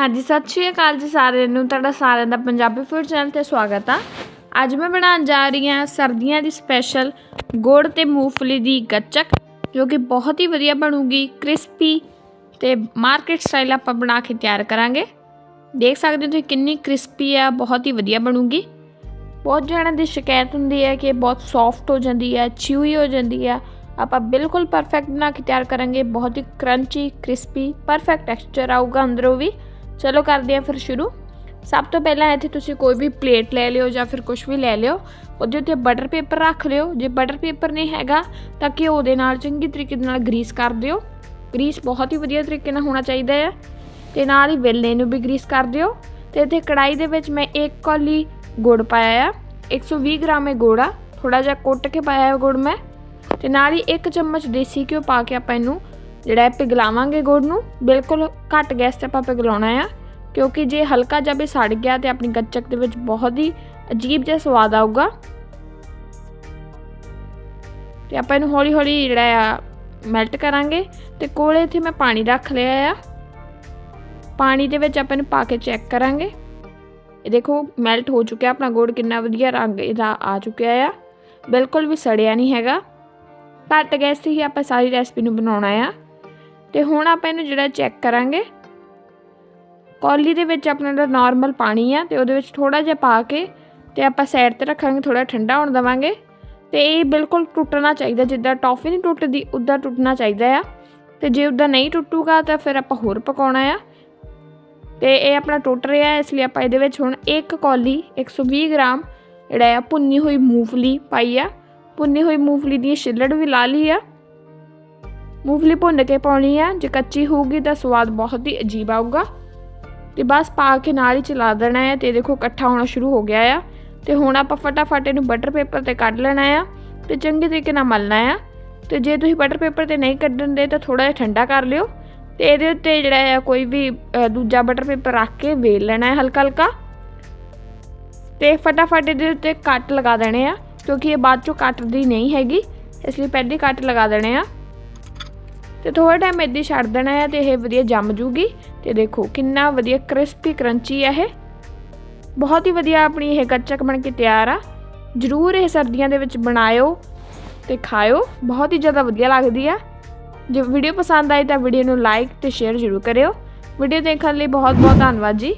ਹਾਂਜੀ, ਸਤਿ ਸ਼੍ਰੀ ਅਕਾਲ ਜੀ ਸਾਰਿਆਂ ਨੂੰ। ਤੁਹਾਡਾ ਸਾਰਿਆਂ ਦਾ ਪੰਜਾਬੀ ਫੂਡ ਚੈਨਲ ਤੇ ਸਵਾਗਤ ਆ। ਅੱਜ ਮੈਂ ਬਣਾਉਣ ਜਾ ਰਹੀ ਹਾਂ ਸਰਦੀਆਂ ਦੀ ਸਪੈਸ਼ਲ ਗੁੜ ਤੇ ਮੂੰਗਫਲੀ ਦੀ ਗੱਚਕ, ਜੋ ਕਿ ਬਹੁਤ ਹੀ ਵਧੀਆ ਬਣੂਗੀ ਕ੍ਰਿਸਪੀ ਤੇ ਮਾਰਕੀਟ ਸਟਾਈਲ ਆਪਾਂ ਬਣਾ ਕੇ ਤਿਆਰ ਕਰਾਂਗੇ। ਦੇਖ ਸਕਦੇ ਹੋ ਤੁਸੀਂ ਕਿੰਨੀ ਕ੍ਰਿਸਪੀ ਆ, ਬਹੁਤ ਹੀ ਵਧੀਆ ਬਣੂਗੀ। ਬਹੁਤ ਜਣਿਆਂ ਦੀ ਸ਼ਿਕਾਇਤ ਹੁੰਦੀ ਹੈ ਕਿ ਬਹੁਤ ਸੌਫਟ ਹੋ ਜਾਂਦੀ ਹੈ ਚਿਊਈ ਹੋ ਜਾਂਦੀ ਹੈ। ਆਪਾਂ ਬਿਲਕੁਲ ਪਰਫੈਕਟ ਬਣਾ ਕੇ ਤਿਆਰ ਕਰਾਂਗੇ, ਬਹੁਤ ਹੀ ਕਰੰਚੀ ਕ੍ਰਿਸਪੀ ਪਰਫੈਕਟ ਟੈਕਸਚਰ ਆਊਗਾ ਅੰਦਰੋਂ ਵੀ। ਚਲੋ ਕਰਦੇ ਹਾਂ ਫਿਰ ਸ਼ੁਰੂ। ਸਭ ਤੋਂ ਪਹਿਲਾਂ ਇੱਥੇ ਤੁਸੀਂ ਕੋਈ ਵੀ ਪਲੇਟ ਲੈ ਲਿਓ ਜਾਂ ਫਿਰ ਕੁਝ ਵੀ ਲੈ ਲਿਓ, ਉਹਦੇ ਉੱਤੇ ਬਟਰ ਪੇਪਰ ਰੱਖ ਲਿਓ। ਜੇ ਬਟਰ ਪੇਪਰ ਨਹੀਂ ਹੈਗਾ, ਤਾਂ ਘਿਓ ਦੇ ਨਾਲ ਚੰਗੀ ਤਰੀਕੇ ਦੇ ਨਾਲ ਗਰੀਸ ਕਰ ਦਿਓ। ਗਰੀਸ ਬਹੁਤ ਹੀ ਵਧੀਆ ਤਰੀਕੇ ਨਾਲ ਹੋਣਾ ਚਾਹੀਦਾ ਹੈ ਤੇ ਨਾਲ ਹੀ ਵੇਲੇ ਨੂੰ ਵੀ ਗਰੀਸ ਕਰ ਦਿਓ। ਤੇ ਇੱਥੇ ਕੜਾਈ ਦੇ ਵਿੱਚ ਮੈਂ ਇੱਕ ਕੌਲੀ ਗੁੜ ਪਾਇਆ ਆ। 120 ਗ੍ਰਾਮ ਇਹ ਗੁੜ ਆ। ਥੋੜਾ ਜਿਹਾ ਕੁੱਟ ਕੇ ਪਾਇਆ ਹੈ ਗੁੜ ਮੈਂ। ਤੇ ਨਾਲ ਹੀ ਇੱਕ ਚਮਚ ਦੇਸੀ ਘਿਓ ਪਾ ਕੇ ਆਪਾਂ ਇਹਨੂੰ ਜਿਹੜਾ ਪਿਘਲਾਵਾਂਗੇ ਗੁੜ ਨੂੰ, ਬਿਲਕੁਲ ਘੱਟ ਗੈਸ ਤੇ ਆਪਾਂ ਪਿਘਲਾਉਣਾ ਆ, ਕਿਉਂਕਿ ਜੇ ਹਲਕਾ ਜਿਹਾ ਵੀ ਸੜ ਗਿਆ ਤੇ ਆਪਣੀ ਗੱਚਕ ਦੇ ਵਿੱਚ ਬਹੁਤ ਹੀ ਅਜੀਬ ਜਿਹਾ ਸਵਾਦ ਆਊਗਾ। ਤੇ ਆਪਾਂ ਇਹਨੂੰ ਹੌਲੀ ਹੌਲੀ ਜਿਹੜਾ ਆ ਮੈਲਟ ਕਰਾਂਗੇ ਤੇ ਕੋਲੇ ਇੱਥੇ ਮੈਂ ਪਾਣੀ ਰੱਖ ਲਿਆ ਆ। ਪਾਣੀ ਦੇ ਵਿੱਚ ਆਪਾਂ ਇਹਨੂੰ ਪਾ ਕੇ ਚੈੱਕ ਕਰਾਂਗੇ। ਇਹ ਦੇਖੋ ਮੈਲਟ ਹੋ ਚੁੱਕਿਆ, ਆਪਣਾ ਗੁੜ ਕਿੰਨਾ ਵਧੀਆ ਰੰਗ ਇਹਦਾ ਆ ਚੁੱਕਿਆ ਆ। ਬਿਲਕੁਲ ਵੀ ਸੜਿਆ ਨਹੀਂ ਹੈਗਾ। ਘੱਟ ਗੈਸ ਤੇ ਹੀ ਆਪਾਂ ਸਾਰੀ ਰੈਸਪੀ ਨੂੰ ਬਣਾਉਣਾ ਆ। ਤੇ ਹੁਣ ਆਪਾਂ ਇਹਨੂੰ ਜਿਹੜਾ ਚੈੱਕ ਕਰਾਂਗੇ। ਕੌਲੀ ਦੇ ਵਿੱਚ ਆਪਣਾ ਜਿਹੜਾ ਨਾਰਮਲ ਪਾਣੀ ਆ ਤੇ ਉਹਦੇ ਵਿੱਚ ਥੋੜਾ ਜਿਹਾ ਪਾ ਕੇ ਤੇ ਆਪਾਂ ਸਾਈਡ ਤੇ ਰੱਖਾਂਗੇ ਥੋੜਾ ਠੰਡਾ ਹੋਣ ਦਵਾਂਗੇ। ਤੇ ਇਹ ਬਿਲਕੁਲ ਟੁੱਟਣਾ ਚਾਹੀਦਾ, ਜਿੱਦਾਂ ਟੌਫੀ ਨਹੀਂ ਟੁੱਟਦੀ, ਉਦਾਂ ਟੁੱਟਣਾ ਚਾਹੀਦਾ ਆ। ਤੇ ਜੇ ਉਦਾਂ ਨਹੀਂ ਟੁੱਟੂਗਾ ਤਾਂ ਫਿਰ ਆਪਾਂ ਹੋਰ ਪਕਾਉਣਾ ਆ। ਤੇ ਇਹ ਆਪਣਾ ਟੁੱਟ ਰਿਹਾ, ਇਸ ਲਈ ਆਪਾਂ ਇਹਦੇ ਵਿੱਚ ਹੁਣ ਇੱਕ ਕੌਲੀ 120 ਗ੍ਰਾਮ ਜਿਹੜਾ ਆ ਭੁੰਨੀ ਹੋਈ ਮੂੰਗਫਲੀ ਪਾਈ ਆ। ਭੁੰਨੀ ਹੋਈ ਮੂੰਗਫਲੀ ਦੀ ਛਿੱਲੜ ਵੀ ਲਾ ਲਈ ਆ। ਮੂੰਗਫਲੀ ਭੁੰਨ ਕੇ ਪਾਉਣੀ ਆ, ਜੇ ਕੱਚੀ ਹੋਊਗੀ ਤਾਂ ਸਵਾਦ ਬਹੁਤ ਹੀ ਅਜੀਬ ਆਊਗਾ। ਤੇ ਬਸ ਪਾ ਕੇ ਨਾਲ ਹੀ ਚਲਾ ਦੇਣਾ ਹੈ ਤੇ ਦੇਖੋ ਇਕੱਠਾ ਹੋਣਾ ਸ਼ੁਰੂ ਹੋ ਗਿਆ ਆ। ਤੇ ਹੁਣ ਆਪਾਂ ਫਟਾਫਟ ਇਹਨੂੰ ਬਟਰ ਪੇਪਰ ਤੇ ਕੱਢ ਲੈਣਾ ਆ, ਤੇ ਚੰਗੇ ਤਰੀਕੇ ਨਾਲ ਮਲਣਾ ਆ। ਤੇ ਜੇ ਤੁਸੀਂ ਬਟਰ ਪੇਪਰ ਤੇ ਨਹੀਂ ਕੱਢਣ ਦੇ, ਤਾਂ ਥੋੜਾ ਜਿਹਾ ਠੰਡਾ ਕਰ ਲਿਓ। ਤੇ ਇਹਦੇ ਉੱਤੇ ਜਿਹੜਾ ਆ, ਕੋਈ ਵੀ ਦੂਜਾ ਬਟਰ ਪੇਪਰ ਰੱਖ ਕੇ ਵੇਲ ਲੈਣਾ ਹੈ ਹਲਕਾ ਹਲਕਾ ਤੇ ਫਟਾਫਟ ਇਹਦੇ ਉੱਤੇ ਕੱਟ ਲਗਾ ਦੇਣੇ ਆ, ਕਿਉਂਕਿ ਇਹ ਬਾਅਦ ਚੋਂ ਕੱਟਦੀ ਨਹੀਂ ਹੈਗੀ, ਇਸ ਲਈ ਪਹਿਲੇ ਕੱਟ ਲਗਾ ਦੇਣੇ ਆ। ਤੇ ਥੋੜਾ ਟਾਈਮ ਇੱਦਾਂ ਹੀ ਛੱਡ ਦੇਣਾ ਹੈ ਤੇ ਇਹ ਵਧੀਆ ਜੰਮ ਜੂਗੀ। ਤੇ ਦੇਖੋ ਕਿੰਨਾ ਵਧੀਆ ਕ੍ਰਿਸਪੀ ਕਰੰਚੀ ਹੈ ਇਹ। ਬਹੁਤ ਹੀ ਵਧੀਆ ਆਪਣੀ ਇਹ ਗੱਚਕ ਬਣ ਕੇ ਤਿਆਰ ਆ। ਜਰੂਰ ਇਹ ਸਰਦੀਆਂ ਦੇ ਵਿੱਚ ਬਣਾਇਓ ਤੇ ਖਾਇਓ। ਬਹੁਤ ਹੀ ਜ਼ਿਆਦਾ ਵਧੀਆ ਲੱਗਦੀ ਆ। ਜੇ ਵੀਡੀਓ ਪਸੰਦ ਆਈ ਤਾਂ ਵੀਡੀਓ ਨੂੰ ਲਾਈਕ ਤੇ ਸ਼ੇਅਰ ਜ਼ਰੂਰ ਕਰਿਓ। ਵੀਡੀਓ ਦੇਖਣ ਲਈ ਬਹੁਤ ਬਹੁਤ ਧੰਨਵਾਦ ਜੀ।